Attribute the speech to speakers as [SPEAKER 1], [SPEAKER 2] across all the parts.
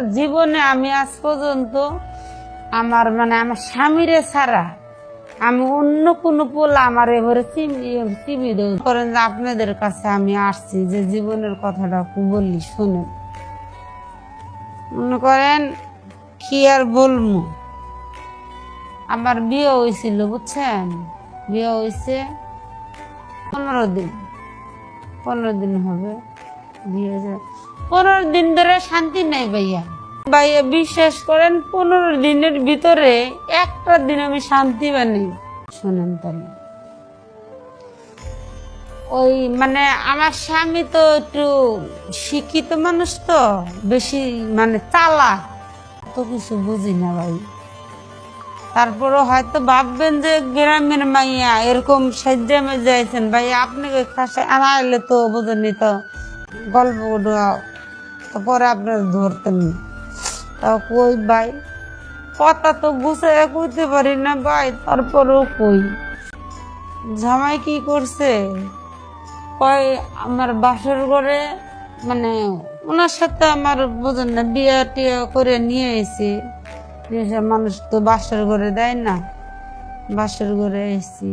[SPEAKER 1] জীবনে আমি আজ পর্যন্ত আমার মানে আমার স্বামীরে ছাড়া আমি অন্য কোনো পোলা আমার এবারে চিবি করেন যে আপনাদের কাছে আমি আসছি যে জীবনের কথাটা বললি, শুনেন। মনে করেন কি আর বলব? আমার বিয়ে হয়েছিল, বুঝছেন? বিয়ে হয়েছে পনেরো দিন। পনেরো দিন হবে। বিয়ে। পনেরো দিন ধরে শান্তি নাই ভাইয়া। ভাইয়া বিশ্বাস করেন, পনেরো দিনের ভিতরে একটা দিন আমি শান্তি বানি শোনেন তাহলে। ওই মানে আমার স্বামী তো একটু শিক্ষিত মানুষ তো, বেশি মানে চালা তো কিছু বুঝি না ভাই। তারপরে হয়তো ভাববেন যে গ্রামের মাইয়া এরকম সাজ্জা যাইছেন ভাই আপনাকে খাসে আনা এলে তো বোঝেনি তো। গল্প তো পরে আপনার ধরতেন তা কই ভাই? কথা তো গুছে কইতে পারি না ভাই, তারপরেও কই? জামাই কি করছে? কয়, আমার বাসর ঘরে মানে ওনার সাথে আমার বোঝেন না, বিয়ে টিয়া করে নিয়ে এসে এসে মানুষ তো বাসর ঘরে দেয় না। বাসর ঘরে এসেছি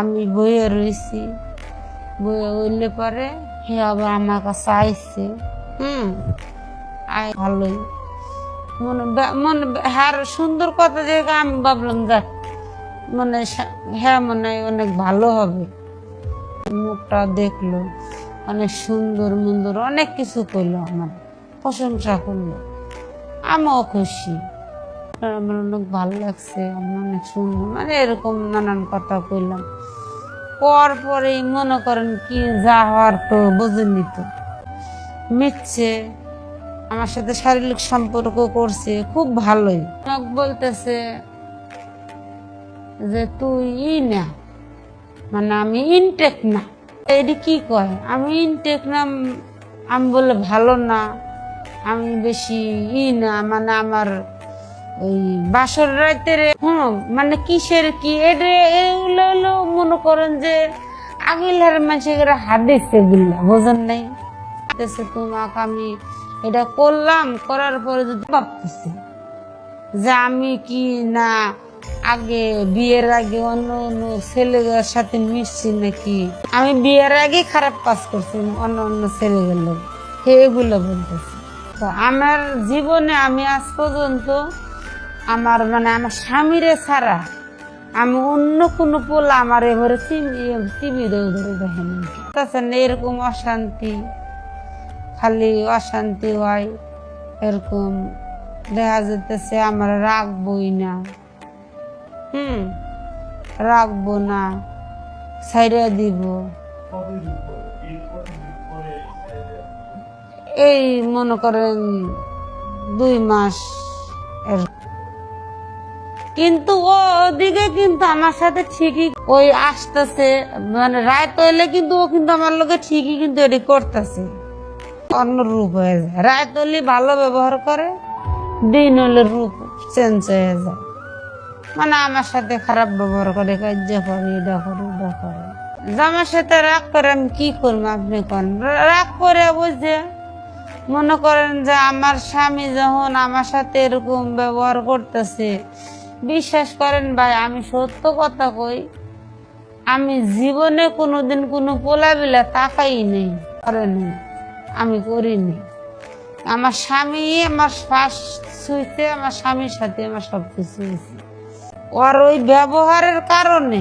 [SPEAKER 1] আমি বইয়ে রয়েছি বইয়ে উঠলে পরে হে আবার আমার কাছে আইসে মনে হ্যাঁ সুন্দর কথা দেখে আমি ভাবলাম যাক মানে হ্যাঁ মনে হয় অনেক ভালো হবে। মুখটা দেখল, অনেক সুন্দর মন্দর অনেক কিছু করল আমার। প্রশংসা করল। আমিও খুশি। আমার অনেক ভালো লাগছে, আমার অনেক সুন্দর। মানে এরকম নানান কথা কইলাম। পর পরেই মনে করেন কি যা হওয়ার তো বোঝেনি তো। মিথছে আমার সাথে শারীরিক সম্পর্ক করছে, খুব ভালোই। বলতেছে যে, তুই ই না মানে আমি ইনটেক না। এটি কি কয়? আমি ইনটেক না, আমি বলে ভালো না, আমি বেশি ই না মানে আমার ওই বাসর রাতের হুম মানে কিসের কি? এটা, এগুলো মনে করেন যে আগিলার মানুষের হাদিস এগুলা বোঝেন নাই? দেশে তোমাকে আমি এটা করলাম, করার পরে যদি ভাবতেছি যে আমি কি না আগে বিয়ের আগে অন্য অন্য ছেলেদের সাথে মিশছি নাকি? আমি বিয়ের আগে খারাপ কাজ করছি অন্য অন্য ছেলেগুলো এগুলো বলতেছি। তো আমার জীবনে আমি আজ পর্যন্ত আমার মানে আমার স্বামীরে ছাড়া আমি অন্য কোনো পোলা আমার এবারে দেও ধরে দেখেনি এরকম অশান্তি। খালি অশান্তি হয় এরকম। দেখা যেতেছে আমরা রাখবই না। হুম রাখব না ছাইড়া দিব। এই মনে করেন দুই মাস কিন্তু ও ওদিকে কিন্তু আমার সাথে ঠিকই ওই আসতেছে মানে রাত হইলে কিন্তু ও কিন্তু আমার লোকে ঠিকই কিন্তু এটি করতেছে। অন্য রূপ হয়ে যায়। রাত হলে ভালো ব্যবহার করে, দিন হলে রূপ চেঞ্জ হয়ে যায়। মানে আমার সাথে খারাপ ব্যবহার করে কার্য করে এটা করে ওটা করে। জামার সাথে রাগ করে, আমি কি করব? আপনি করেন রাগ করে বুঝে মনে করেন যে আমার স্বামী যখন আমার সাথে এরকম ব্যবহার করতেছে, বিশ্বাস করেন ভাই, আমি সত্য কথা কই, আমি জীবনে কোনোদিন কোনো পোলাবিলা তাকাই নেই করেনি আমি করিনি। আমার স্বামী, আমার শ্বাস ছুঁইতে আমার স্বামীর সাথে আমার সব কিছু হয়েছে। ওর ওই ব্যবহারের কারণে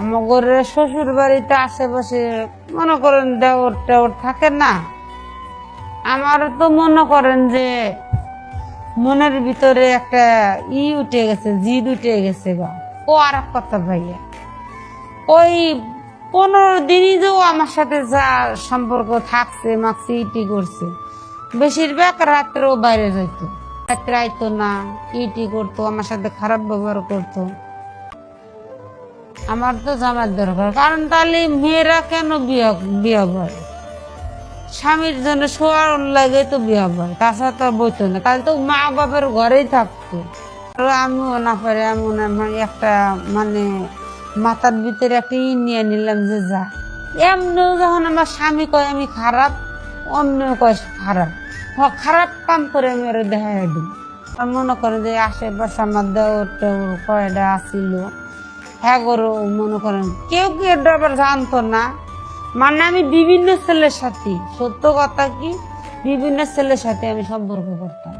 [SPEAKER 1] আমার শ্বশুর বাড়িতে আশেপাশে মনে করেন দেওর টেওর থাকে না। আমার তো মনে করেন যে মনের ভিতরে একটা ই উঠে গেছে, জিদ উঠে গেছে গা। ও আর কথা ভাইয়া, ওই পনেরো দিনই যে আমার সাথে যা সম্পর্ক থাকছে মাকছে ইটি করছে। বেশিরভাগ রাত্রেও বাইরে যাইতো। রাত্রে আইতো না, ইটি করতো, আমার সাথে খারাপ ব্যবহার করতো। আমার তো জামার দরকার, কারণ তাহলে মেয়েরা কেন বিয়ে হয় স্বামীর জন্য শোয়ার লাগে তো বিয়ে হয় তাছাড়া তো বইতো না। তাহলে তো মা বাবার ঘরেই থাকতো। আমিও না পারে এমন একটা মানে মাথার ভিতরে একটা নিয়ে নিলাম যে যা। এমনিও যখন আমার স্বামী কয় আমি খারাপ অন্য কয় খারাপ। হ- খারাপ কাম করে আমি মেরে দেখা দিই। আর মনে করেন যে আশেপাশে আমার দেওর টেউর কয়টা আসিল হ্যাঁ গরু মনে করেন। কেউ কেউ এটা আবার জানতো না? মানে আমি বিভিন্ন ছেলের সাথে, সত্য কথা কি? বিভিন্ন ছেলের সাথে আমি সম্পর্ক করতাম।